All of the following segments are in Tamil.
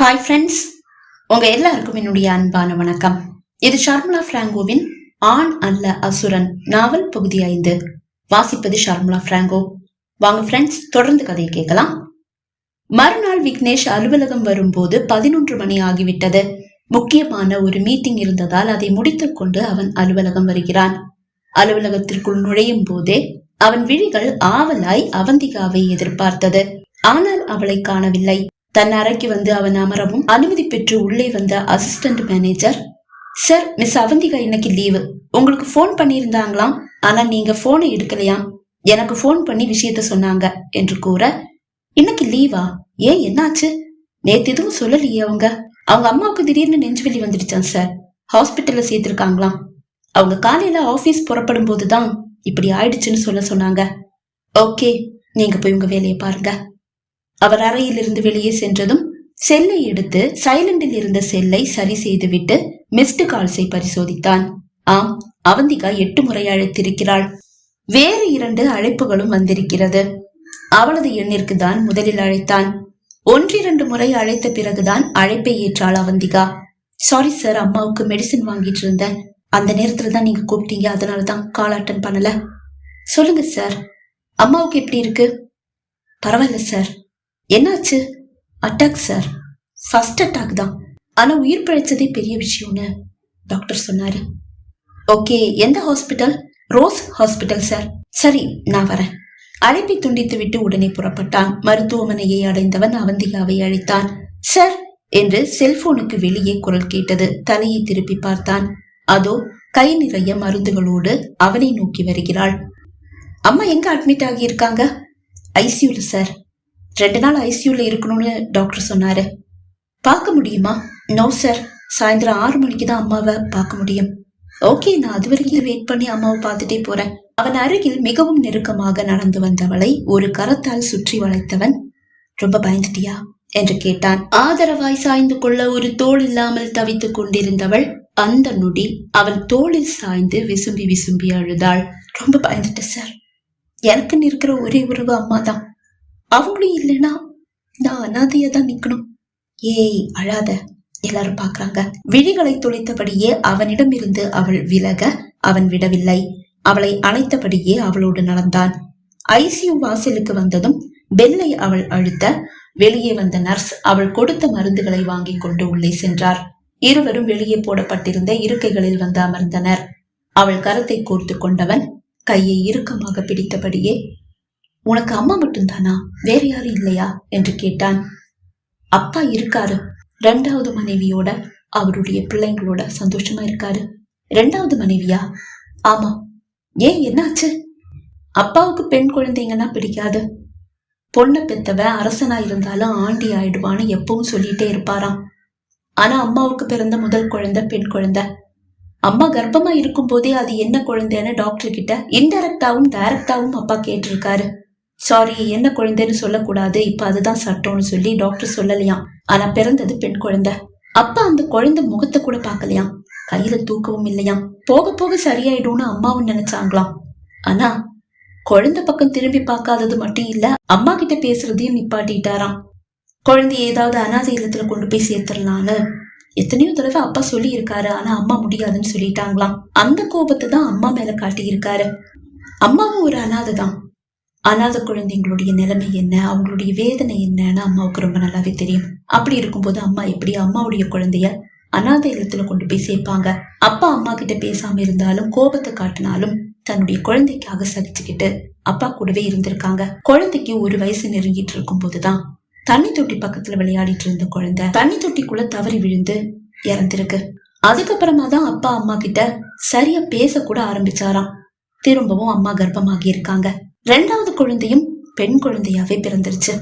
ஹாய் ஃப்ரெண்ட்ஸ் உங்க எல்லாருக்கும் என்னுடைய அன்பான வணக்கம். இது ஷர்முலா பிராங்கோவின் ஆண் அல்ல அசுரன் நாவல் பகுதி ஐந்து. வாசிப்பது ஷர்முலா பிராங்கோ. வாங்க ஃப்ரெண்ட்ஸ் தொடர்ந்து கதையை கேட்கலாம். மறுநாள் விக்னேஷ் அலுவலகம் வரும்போது பதினொன்று மணி ஆகிவிட்டது. முக்கியமான ஒரு மீட்டிங் இருந்ததால் அதை முடித்துக் கொண்டு அவன் அலுவலகம் வருகிறான். அலுவலகத்திற்குள் நுழையும் போதே அவன் விழிகள் ஆவலாய் அவந்திகாவை எதிர்பார்த்தது. ஆனால் அவளை காணவில்லை. தன் அறைக்கு வந்து அவன் அமரவும் அனுமதி பெற்று உள்ளே வந்த assistant manager sir miss Avanthika இன்னைக்கு லீவு உங்களுக்கு ஃபோன் பண்ணியிருந்தாங்களாம். ஆனா நீங்க போனை எடுக்கலையாம். எனக்கு ஃபோன் பண்ணி விஷயத்த சொன்னாங்க என்று கூற இன்னைக்கு லீவா ஏன் என்னாச்சு? நேத்து எதுவும் சொல்லலையே அவங்க. அவங்க அம்மாவுக்கு திடீர்னு நெஞ்சுவலி வந்துடுச்சான் சார் ஹாஸ்பிட்டல்ல சேர்த்திருக்காங்களாம். அவங்க காலையில ஆபீஸ் புறப்படும் போதுதான் இப்படி ஆயிடுச்சுன்னு சொல்ல சொன்னாங்க. ஓகே நீங்க போய் உங்க வேலையை பாருங்க. அவர் அறையிலிருந்து வெளியே சென்றதும் செல்லை எடுத்து சைலண்டில் இருந்த செல்லை சரி செய்துவிட்டு மிஸ்டு கால்ஸை பரிசோதித்தான். ஆம் அவந்திகா எட்டு முறை அழைத்திருக்கிறாள். வேறு இரண்டு அழைப்புகளும் வந்திருக்கிறது. அவளது எண்ணிற்கு தான் முதலில் அழைத்தான். ஒன்றிரண்டு முறை அழைத்த பிறகுதான் அழைப்பை ஏற்றாள் அவந்திகா. சாரி சார் அம்மாவுக்கு மெடிசின் வாங்கிட்டு இருந்தேன். அந்த நேரத்துல தான் நீங்க கூப்பிட்டீங்க. அதனால தான் கால் அட்டன் பண்ணல. சொல்லுங்க சார் அம்மாவுக்கு எப்படி இருக்கு? பரவாயில்ல சார் என்னாச்சு? அட்டாக் சார் ஃபர்ஸ்ட் அட்டாக் தான். ஆனா உயிர் பிழைச்சதே பெரிய விஷயம்னு டாக்டர் சொன்னாரு. ஓகே எந்த ஹாஸ்பிட்டல் ரோஸ் ஹாஸ்பிட்டல் சார் சரி நான் வரேன். அழைப்பை துண்டித்து விட்டு உடனே புறப்பட்டான். மருத்துவமனையை அடைந்தவன் அவந்திகாவை அழைத்தான். சார் என்று செல்போனுக்கு வெளியே குரல் கேட்டது. தலையை திருப்பி பார்த்தான். அதோ கை நிறைய மருந்துகளோடு அவனை நோக்கி வருகிறாள். அம்மா எங்க அட்மிட் ஆகியிருக்காங்க? ஐசியூல சார் ரெண்டு நாள் ஐசியூல இருக்கணும்னு டாக்டர் சொன்னாரு. பார்க்க முடியுமா? நோ சார் சாயந்தரம் ஆறு மணிக்கு தான் அம்மாவை பார்க்க முடியும். ஓகே நான் அது வரைக்கும் வெயிட் பண்ணி அம்மாவை பார்த்துட்டே போறேன். அவன் அருகில் மிகவும் நெருக்கமாக நடந்து வந்தவளை ஒரு கரத்தால் சுற்றி வளைத்தவன் ரொம்ப பயந்துட்டியா? என்று கேட்டான். ஆதரவாய் சாய்ந்து கொள்ள ஒரு தோள் இல்லாமல் தவித்துக் கொண்டிருந்தவள் அந்த நொடி அவள் தோளில் சாய்ந்து விசும்பி விசும்பி அழுதாள். ரொம்ப பயந்துட்டேன் சார் எனக்குன்னு இருக்கிற ஒரே உறவு அம்மா தான் அவங்களும் இல்லைன்னா நான் அனாதையா தான் நிக்கணும். ஏய் அழாத. எல்லாரும் பாக்குறாங்க. விழிகளை துளைத்தபடியே அவனிடமிருந்து அவள் விலக அவன் விடவில்லை. அவளை அழைத்தபடியே அவளோடு நடந்தான். ஐசியு வாசலுக்கு வந்ததும் பெல்லை அவள் அழுத்த வெளியே வந்த நர்ஸ் அவள் கொடுத்த மருந்துகளை வாங்கி கொண்டு உள்ளே சென்றார். இருவரும் வெளியே போடப்பட்டிருந்த இருக்கைகளில் வந்து அமர்ந்தனர். அவள் கரத்தை கோர்த்து கொண்டவன் கையை இறுக்கமாக பிடித்தபடியே உனக்கு அம்மா மட்டும்தானா? வேற யாரும் இல்லையா? என்று கேட்டான். அப்பா இருக்காரு. ரெண்டாவது மனைவியோட அவருடைய பிள்ளைங்களோட சந்தோஷமா இருக்காரு. ரெண்டாவது மனைவியா? ஆமா. ஏன் என்னாச்சு? அப்பாவுக்கு பெண் குழந்தைங்கன்னா பிடிக்காது. பொண்ணை பெத்தவன் அரசனா இருந்தாலும் ஆண்டி ஆயிடுவான்னு எப்பவும் சொல்லிட்டே இருப்பாராம். ஆனா அம்மாவுக்கு பிறந்த முதல் குழந்தை பெண் குழந்தை. அம்மா கர்ப்பமா இருக்கும் போதே அது என்ன குழந்தைன்னு டாக்டர் கிட்ட இன்டெரக்டாவும் டைரக்டாவும் அப்பா கேட்டிருக்காரு. சாரி என்ன குழந்தைன்னு சொல்லக்கூடாது. இப்ப அதுதான் சட்டம்னு சொல்லி டாக்டர் சொல்லலையாம். ஆனா பிறந்தது பெண் குழந்தை. அப்பா அந்த குழந்தை முகத்தை கூட பார்க்கலையாம். கையில தூக்கவும் இல்லையாம். போக போக சரியாயிடும்னு அம்மாவும் நினைச்சாங்களாம். ஆனா குழந்தை பக்கம் திரும்பி பார்க்காதது மட்டும் இல்ல அம்மா கிட்ட பேசுறதையும் நிப்பாட்டிட்டாராம். குழந்தை ஏதாவது அனாதை இல்லத்துல கொண்டு போய் சேர்த்துடலான்னு எத்தனையோ தடவை அப்பா சொல்லி இருக்காரு ஆனா அம்மா முடியாதுன்னு சொல்லிட்டாங்களாம். அந்த கோபத்தை தான் அம்மா மேல காட்டியிருக்காரு. அம்மாவும் ஒரு அனாதை தான் அனாதை குழந்தைங்களுடைய நிலைமை என்ன? அவங்களுடைய வேதனை என்னன்னு அம்மாவுக்கு ரொம்ப நல்லாவே தெரியும். அப்படி இருக்கும்போது அம்மா எப்படி அம்மாவுடைய குழந்தைய அனாதை இல்லத்துல கொண்டு போய் சேர்ப்பாங்க? அப்பா அம்மா கிட்ட பேசாம இருந்தாலும் கோபத்தை காட்டினாலும் தன்னுடைய குழந்தைக்காக சகிச்சுக்கிட்டு அப்பா கூடவே இருந்திருக்காங்க. குழந்தைக்கு ஒரு வயசு நெருங்கிட்டு இருக்கும் போதுதான் தண்ணி தொட்டி பக்கத்துல விளையாடிட்டு இருந்த குழந்தை தண்ணி தொட்டிக்குள்ள தவறி விழுந்து இறந்திருக்கு. அதுக்கப்புறமா தான் அப்பா அம்மா கிட்ட சரியா பேச கூட ஆரம்பிச்சாராம். திரும்பவும் அம்மா கர்ப்பமாகி இருக்காங்க. ரெண்டாவது குழந்தையும் பெண் குழந்தையாவே பிறந்துருச்சு.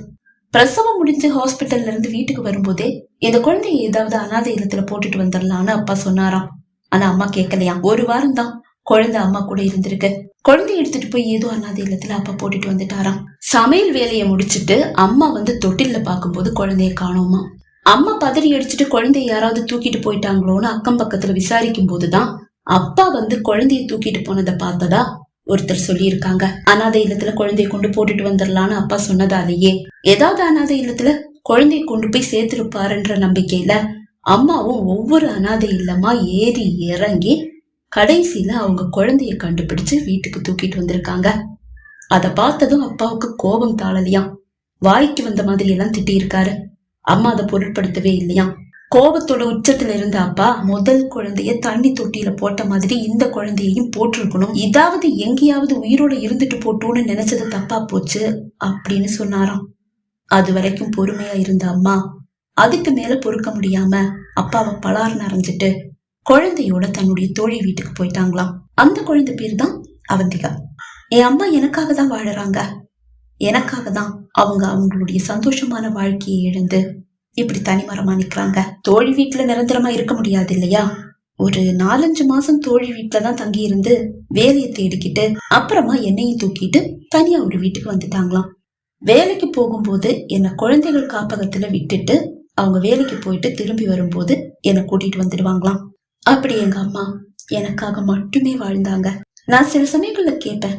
பிரசவம் முடிஞ்சு ஹாஸ்பிட்டல்ல இருந்து வீட்டுக்கு வரும்போதே இந்த குழந்தைய ஏதாவது அனாதை இல்லத்துல போட்டுட்டு வந்துடலாம்னு அப்பா சொன்னாராம். ஆனா அம்மா கேட்கலையா? ஒரு வாரம் தான் குழந்தை அம்மா கூட இருந்திருக்கு. குழந்தைய எடுத்துட்டு போய் ஏதோ அனாதை இல்லத்துல அப்பா போட்டுட்டு வந்துட்டாராம். சமையல் வேலையை முடிச்சிட்டு அம்மா வந்து தொட்டில்ல பார்க்கும்போது குழந்தைய காணோமா? அம்மா பதறி அடிச்சுட்டு குழந்தைய யாராவது தூக்கிட்டு போயிட்டாங்களோன்னு அக்கம் பக்கத்துல விசாரிக்கும் போதுதான் அப்பா வந்து குழந்தைய தூக்கிட்டு போனதை பார்த்ததா ஒருத்தர் சொல்லியிருக்காங்க. அனாதை இல்லத்துல குழந்தைய கொண்டு போட்டுட்டு வந்துடலான்னு அப்பா சொன்னதாலேயே ஏதாவது அனாதை இல்லத்துல குழந்தைய கொண்டு போய் சேர்த்திருப்பாருன்ற நம்பிக்கையில அம்மாவும் ஒவ்வொரு அனாதை இல்லமா ஏறி இறங்கி கடைசியில அவங்க குழந்தைய கண்டுபிடிச்சு வீட்டுக்கு தூக்கிட்டு வந்திருக்காங்க. அதை பார்த்ததும் அப்பாவுக்கு கோபம் தாளலையாம். வாய்க்கு வந்த மாதிரி எல்லாம் திட்டியிருக்காரு. அம்மா அதை பொருட்படுத்தவே இல்லையாம். கோபத்தோட உச்சத்துல இருந்த அப்பா முதல் குழந்தைய தண்ணி தொட்டியில போட்ட மாதிரி இந்த குழந்தையையும் போட்டிருக்கணும். இதாவது எங்கேயாவது உயிரோட இருந்துட்டு போட்டோன்னு நினைச்சது தப்பா போச்சு அப்படின்னு சொன்னாராம். அது வரைக்கும் பொறுமையா இருந்த அம்மா அதுக்கு மேல பொறுக்க முடியாம அப்பாவை பலார்னு அரைஞ்சிட்டு குழந்தையோட தன்னுடைய தோழி வீட்டுக்கு போயிட்டாங்களாம். அந்த குழந்தை பேர் தான் அவந்திகா. என் அம்மா எனக்காக தான் வாழறாங்க. எனக்காக தான் அவங்க அவங்களுடைய சந்தோஷமான வாழ்க்கையை இழந்து இப்படி தனிமரமா நிக்கிறாங்க. தோழி வீட்டுல நிரந்தரமா இருக்க முடியாது இல்லையா? ஒரு நாலஞ்சு மாசம் தோழி வீட்டுல தான் தங்கி இருந்து வேலையை தேடிக்கிட்டு அப்புறமா என்னையும் தூக்கிட்டு தனியா ஒரு வீட்டுக்கு வந்துட்டாங்களாம். வேலைக்கு போகும்போது என்னை குழந்தைகள் காப்பகத்துல விட்டுட்டு அவங்க வேலைக்கு போயிட்டு திரும்பி வரும்போது என்னை கூட்டிட்டு வந்துடுவாங்களாம். அப்படி எங்க அம்மா எனக்காக மட்டுமே வாழ்ந்தாங்க. நான் சில சமயங்கள்ல கேட்பேன்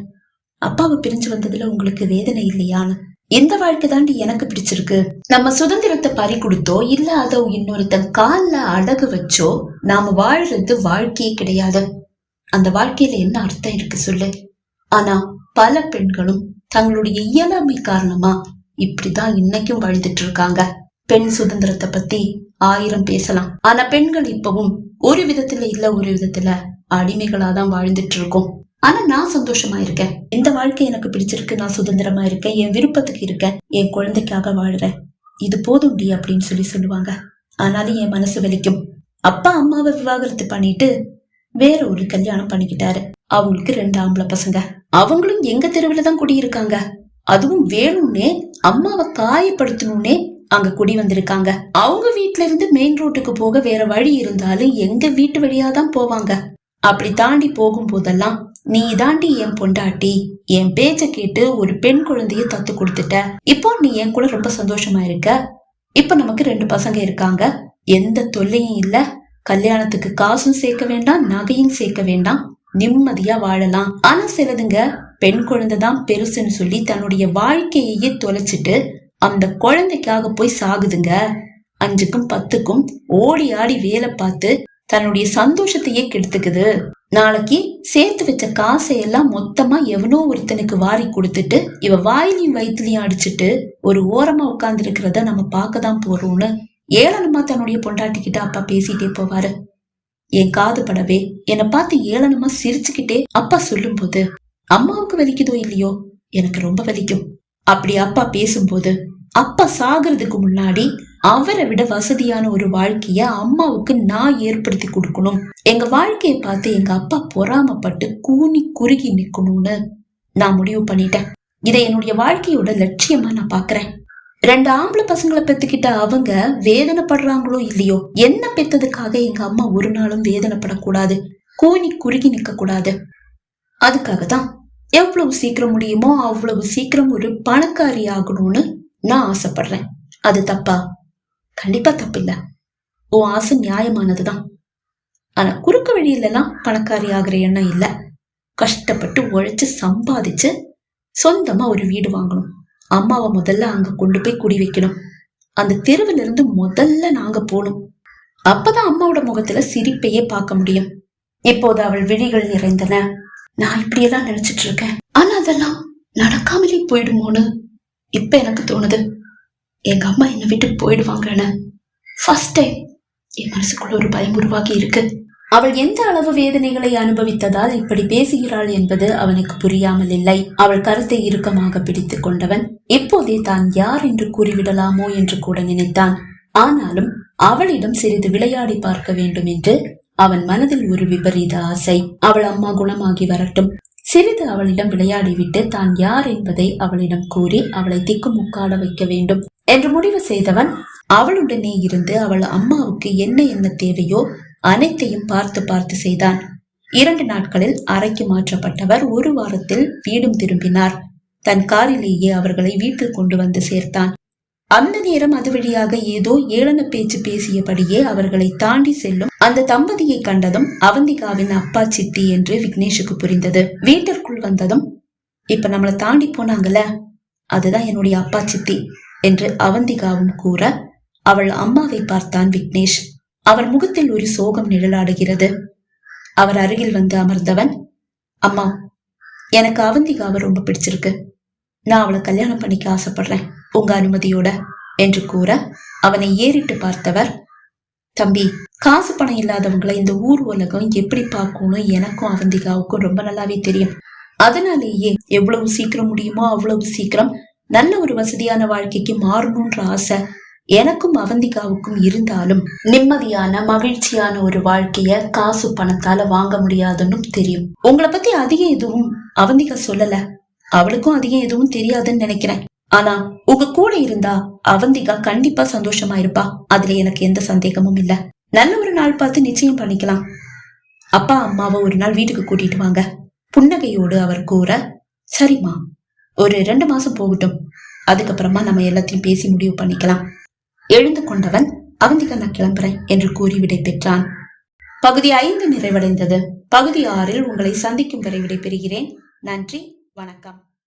அப்பாவை பிரிஞ்சு வந்ததுல உங்களுக்கு வேதனை இல்லையான்னு? இந்த வாழ்க்கை தாண்டி எனக்கு பிடிச்சிருக்கு? நம்ம சுதந்திரத்தை பறி கொடுத்தோ இல்ல அதோ இன்னொருத்தன் கால்ல அடகு வச்சோ நாம வாழ்றது வாழ்க்கையே கிடையாது. அந்த வாழ்க்கையில என்ன அர்த்தம் இருக்கு சொல்லு? ஆனா பல பெண்களும் தங்களுடைய இயலாமை காரணமா இப்படிதான் இன்னைக்கும் வாழ்ந்துட்டு இருக்காங்க பெண் சுதந்திரத்தை பத்தி ஆயிரம் பேசலாம். ஆனா பெண்கள் இப்பவும் ஒரு விதத்துல இல்ல ஒரு விதத்துல அடிமைகளா தான் வாழ்ந்துட்டு இருக்கோம் ஆனா நான் சந்தோஷமா இருக்கேன். இந்த வாழ்க்கை எனக்கு பிடிச்சிருக்கு நான் சுதந்திரமா இருக்கேன் என் விருப்பத்துக்கு இருக்கேன் என் குழந்தைக்காக வாழ்றேன். இது போதும் டி அப்படின்னு சொல்லி சொல்லுவாங்க. ஆனாலும் என் மனசு வலிக்கும். அப்பா அம்மாவை விவாகரத்து பண்ணிட்டு வேற ஒரு கல்யாணம் பண்ணிக்கிட்டாரு. அவங்களுக்கு ரெண்டு ஆம்பளை பசங்க. அவங்களும் எங்க தெருவில் தான் குடியிருக்காங்க. அதுவும் வேணும்னே அம்மாவை காயப்படுத்தணும்னே அங்க குடி வந்திருக்காங்க. அவங்க வீட்ல இருந்து மெயின் ரோட்டுக்கு போக வேற வழி இருந்தாலும் எங்க வீட்டு வழியா தான் போவாங்க. அப்படி தாண்டி போகும்போதெல்லாம் நீ தாண்டி என் பொண்டாட்டி. என் பேச்ச கேட்டு ஒரு பெண் குழந்தைய தத்து கொடுத்துட்ட. இப்போ நீ என் கூட ரொம்ப சந்தோஷமா இருக்க? இப்ப நமக்கு ரெண்டு பசங்க இருக்காங்க. எந்த தொல்லையும் இல்ல. கல்யாணத்துக்கு காசும் சேர்க்க வேண்டாம் நகையும் சேர்க்க வேண்டாம். நிம்மதியா வாழலாம். ஆனா சிலதுங்க பெண் குழந்தை தான் பெருசுன்னு சொல்லி தன்னுடைய வாழ்க்கையையே தொலைச்சிட்டு அந்த குழந்தைக்காக போய் சாகுதுங்க. அஞ்சுக்கும் பத்துக்கும் ஓடி ஆடி வேலை பார்த்து தன்னுடைய சந்தோஷத்தையே கெடுத்துக்குது. நாளைக்கு சேர்த்து வச்ச காசை எல்லாம் மொத்தமா எவனோ ஒருத்தனுக்கு வாரி கொடுத்துட்டு இவ வாயிலையும் வயிற்றுலையும் அடிச்சிட்டு ஒரு ஓரமா உட்கார்ந்து இருக்கிறத நம்ம பார்க்க தான் போறோம்னு ஏளனமா தன்னுடைய பொண்டாட்டிக்கிட்ட அப்பா பேசிட்டே போவாரு. என் காது படவே என்னை பார்த்து ஏளனமா சிரிச்சுக்கிட்டே அப்பா சொல்லும் போது அம்மாவுக்கு வலிக்குதோ இல்லையோ? எனக்கு ரொம்ப வலிக்கும். அப்படி அப்பா பேசும்போது அப்பா சாகிறதுக்கு முன்னாடி அவரை விட வசதியான ஒரு வாழ்க்கைய அம்மாவுக்கு நான் ஏற்படுத்தி கொடுக்கணும். எங்க வாழ்க்கையை பார்த்து எங்க அப்பா பொறாமப்பட்டு கூனி குறுகி நிக்கணும்னு நான் முடிவு பண்ணிட்டேன். இதை என்னுடைய வாழ்க்கையோட லட்சியமா நான் பாக்குறேன். ரெண்டு ஆம்பளை பசங்களை பெத்துக்கிட்ட அவங்க வேதனைப்படுறாங்களோ இல்லையோ என்ன பெத்ததுக்காக எங்க அம்மா ஒரு நாளும் வேதனைப்படக்கூடாது கூனி குறுகி நிக்க கூடாது அதுக்காக தான் எவ்வளவு சீக்கிரம் முடியுமோ அவ்வளவு சீக்கிரம் ஒரு பணக்காரி ஆகணும்னு நான் ஆசைப்படுறேன். அது தப்பா? கண்டிப்பா தப்பில்ல. உன் ஆசை நியாயமானதுதான். ஆனா குறுக்கு வழியிலலாம் பணக்காரி ஆகிற எண்ணம் இல்ல. கஷ்டப்பட்டு உழைச்சு சம்பாதிச்சு சொந்தமா ஒரு வீடு வாங்கணும். அம்மாவை முதல்ல அங்க கொண்டு போய் குடி வைக்கணும். அந்த தெருவுல இருந்து முதல்ல நாங்க போகணும். அப்பதான் அம்மாவோட முகத்துல சிரிப்பையே பார்க்க முடியும். இப்போது அவள் விழிகள் நிறைந்தன. நான் இப்படியெல்லாம் நினைச்சிட்டு இருக்கேன். ஆனா அதெல்லாம் நடக்காமலே போயிடுமோன்னு இப்ப எனக்கு தோணுது. எங்க அம்மா என்னை விட்டு போயிடுவாங்கன்னு ஃபர்ஸ்ட் டைம் என் மனசுக்குள்ள ஒரு பயம் உருவாகி இருக்கு. அவள் எந்த அளவு வேதனைகளை அனுபவித்ததால் இப்படி பேசுகிறாள் என்பது அவனுக்கு புரியாமல் இல்லை. அவள் கருத்தை இறுக்கமாக பிடித்துக் கொண்டவன். இப்போதே தான் யார் என்று கூறிவிடலாமோ என்று கூட நினைத்தான். ஆனாலும் அவளிடம் சிறிது விளையாடி பார்க்க வேண்டும் என்று அவன் மனதில் ஒரு விபரீத ஆசை. அவள் அம்மா குணமாகி வரட்டும். சிறிது அவளிடம் விளையாடிவிட்டு தான் யார் என்பதை அவளிடம் கூறி அவளை திக்குமுக்காட வைக்க வேண்டும். என்று முடிவு செய்தவன் அவளுடனே இருந்து அவள் அம்மாவுக்கு என்ன என்ன தேவையோ அனைத்தையும் பார்த்து பார்த்து செய்தான். இரண்டு நாட்களில் அறைக்கு மாற்றப்பட்டவர் ஒரு வாரத்தில் வீடும் திரும்பினார். தன் காரிலேயே அவர்களை வீட்டில் கொண்டு வந்து சேர்த்தான். அந்த நேரம் அது வழியாக ஏதோ ஏளன பேச்சு பேசியபடியே அவர்களை தாண்டி செல்லும் அந்த தம்பதியை கண்டதும் அவந்திகாவின் அப்பா சித்தி என்று விக்னேஷுக்கு புரிந்தது. வீட்டிற்குள் வந்ததும் இப்ப நம்மளை தாண்டி போனாங்கல்ல? அதுதான் என்னுடைய அப்பா சித்தி. என்று அவந்திகாவும் கூற அவள் அம்மாவை பார்த்தான் விக்னேஷ். அவர் முகத்தில் ஒரு சோகம் நிழலாடுகிறது. அவர் அருகில் வந்து அமர்ந்தவன் அம்மா எனக்கு அவந்திகாவை ரொம்ப பிடிச்சிருக்கு. நான் அவளை கல்யாணம் பண்ணிக்க ஆசைப்படுறேன் உங்க அனுமதியோட என்று கூற அவனை ஏறிட்டு பார்த்தவர் தம்பி காசு பணம் இல்லாதவங்களை இந்த ஊர் உலகம் எப்படி பார்க்கணும் எனக்கும் அவந்திகாவுக்கும் ரொம்ப நல்லாவே தெரியும். அதனாலேயே எவ்வளவு சீக்கிரம் முடியுமோ அவ்வளவு சீக்கிரம் நல்ல ஒரு வசதியான வாழ்க்கைக்கு மாறணும்ன்ற ஆசை எனக்கும் அவந்திகாவுக்கும் இருந்தாலும் நிம்மதியான மகிழ்ச்சியான ஒரு வாழ்க்கைய காசு பணத்தால வாங்க முடியாதுன்னு தெரியும். உங்களை பத்தி அதிகம் எதுவும் அவந்திகா சொல்லல. அவளுக்கும் அதிகம் எதுவும் தெரியாதுன்னு நினைக்கிறேன். ஆனா உங்க கூட இருந்தா அவந்திகா கண்டிப்பா சந்தோஷமா இருப்பா. அதுல எனக்கு எந்த சந்தேகமும் இல்ல. நல்ல ஒரு நாள் பார்த்து நிச்சயம் பண்ணிக்கலாம். அப்பா அம்மாவை ஒரு நாள் வீட்டுக்கு கூட்டிட்டு வாங்க. புன்னகையோடு அவர் கூற சரிம்மா ஒரு ரெண்டு மாசம் போகட்டும். அதுக்கப்புறமா நம்ம எல்லாத்தையும் பேசி முடிவு பண்ணிக்கலாம். எழுந்து கொண்டவன் அவந்திகா நான் கிளம்புறேன் என்று கூறி விடை பெற்றான். பகுதி ஐந்து நிறைவடைந்தது. பகுதி ஆறில் உங்களை சந்திக்கும் வரை விடை பெறுகிறேன் நன்றி. வணக்கம்.